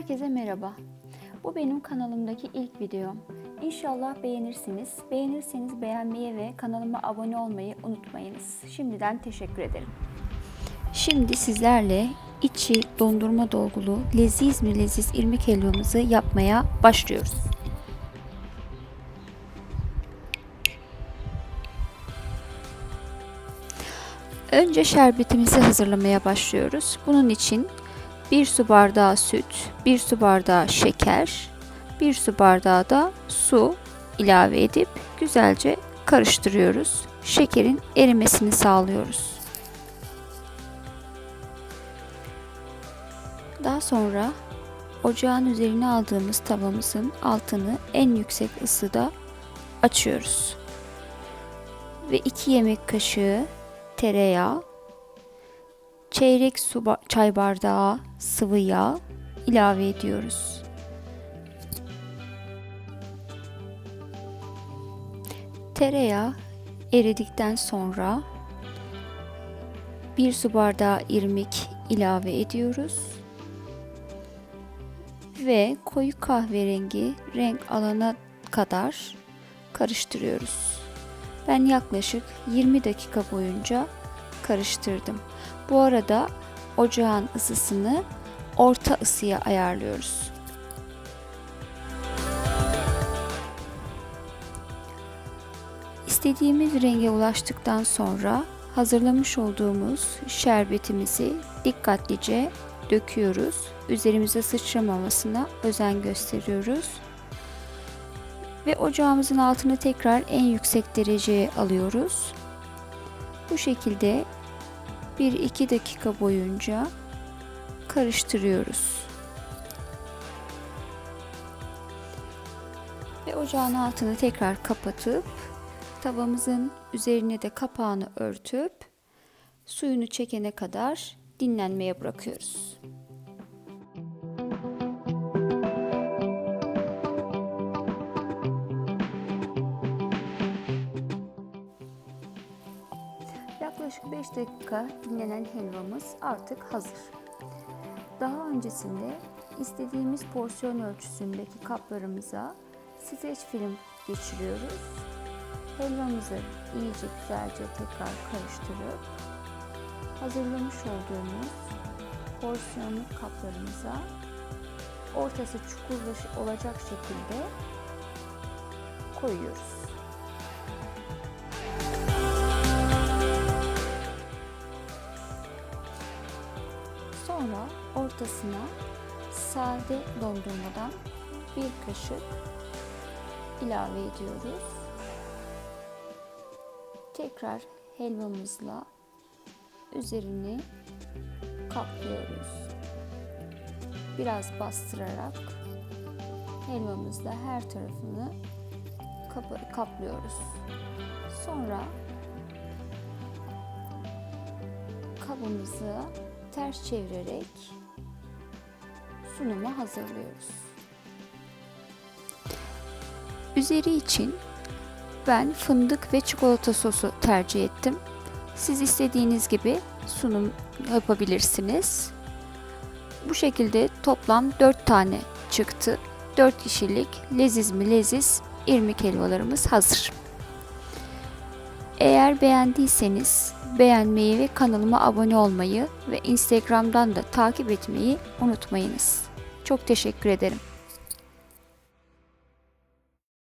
Herkese merhaba. Bu benim kanalımdaki ilk videom. İnşallah beğenirsiniz. Beğenirseniz beğenmeyi ve kanalıma abone olmayı unutmayınız. Şimdiden teşekkür ederim. Şimdi sizlerle içi dondurma dolgulu leziz mi leziz irmik helvamızı yapmaya başlıyoruz. Önce şerbetimizi hazırlamaya başlıyoruz. Bunun için 1 su bardağı süt, 1 su bardağı şeker, 1 su bardağı da su ilave edip güzelce karıştırıyoruz. Şekerin erimesini sağlıyoruz. Daha sonra ocağın üzerine aldığımız tavamızın altını en yüksek ısıda açıyoruz. Ve 2 yemek kaşığı tereyağı, çeyrek su ba- çay bardağı sıvı yağ ilave ediyoruz. Tereyağı eridikten sonra bir su bardağı irmik ilave ediyoruz. Ve koyu kahverengi renk alana kadar karıştırıyoruz. Ben yaklaşık 20 dakika boyunca karıştırdım. Bu arada ocağın ısısını orta ısıya ayarlıyoruz. İstediğimiz renge ulaştıktan sonra hazırlamış olduğumuz şerbetimizi dikkatlice döküyoruz. Üzerimize sıçramamasına özen gösteriyoruz. Ve ocağımızın altını tekrar en yüksek dereceye alıyoruz. Bu şekilde 1-2 dakika boyunca karıştırıyoruz. Ve ocağın altını tekrar kapatıp tavamızın üzerine de kapağını örtüp suyunu çekene kadar dinlenmeye bırakıyoruz. Yaklaşık 5 dakika dinlenen helvamız artık hazır. Daha öncesinde istediğimiz porsiyon ölçüsündeki kaplarımıza streç film geçiriyoruz. Helvamızı iyice güzelce tekrar karıştırıp hazırlamış olduğumuz porsiyonluk kaplarımıza ortası çukur olacak şekilde koyuyoruz. Sonra ortasına sade dondurmadan bir kaşık ilave ediyoruz. Tekrar helvamızla üzerini kaplıyoruz. Biraz bastırarak helvamızla her tarafını kap- kaplıyoruz. Sonra kabımızı ters çevirerek sunuma hazırlıyoruz. Üzeri için ben fındık ve çikolata sosu tercih ettim. Siz istediğiniz gibi sunum yapabilirsiniz. Bu şekilde toplam 4 tane çıktı. 4 kişilik leziz mi leziz irmik helvalarımız hazır. Eğer beğendiyseniz beğenmeyi ve kanalıma abone olmayı ve Instagram'dan da takip etmeyi unutmayınız. Çok teşekkür ederim.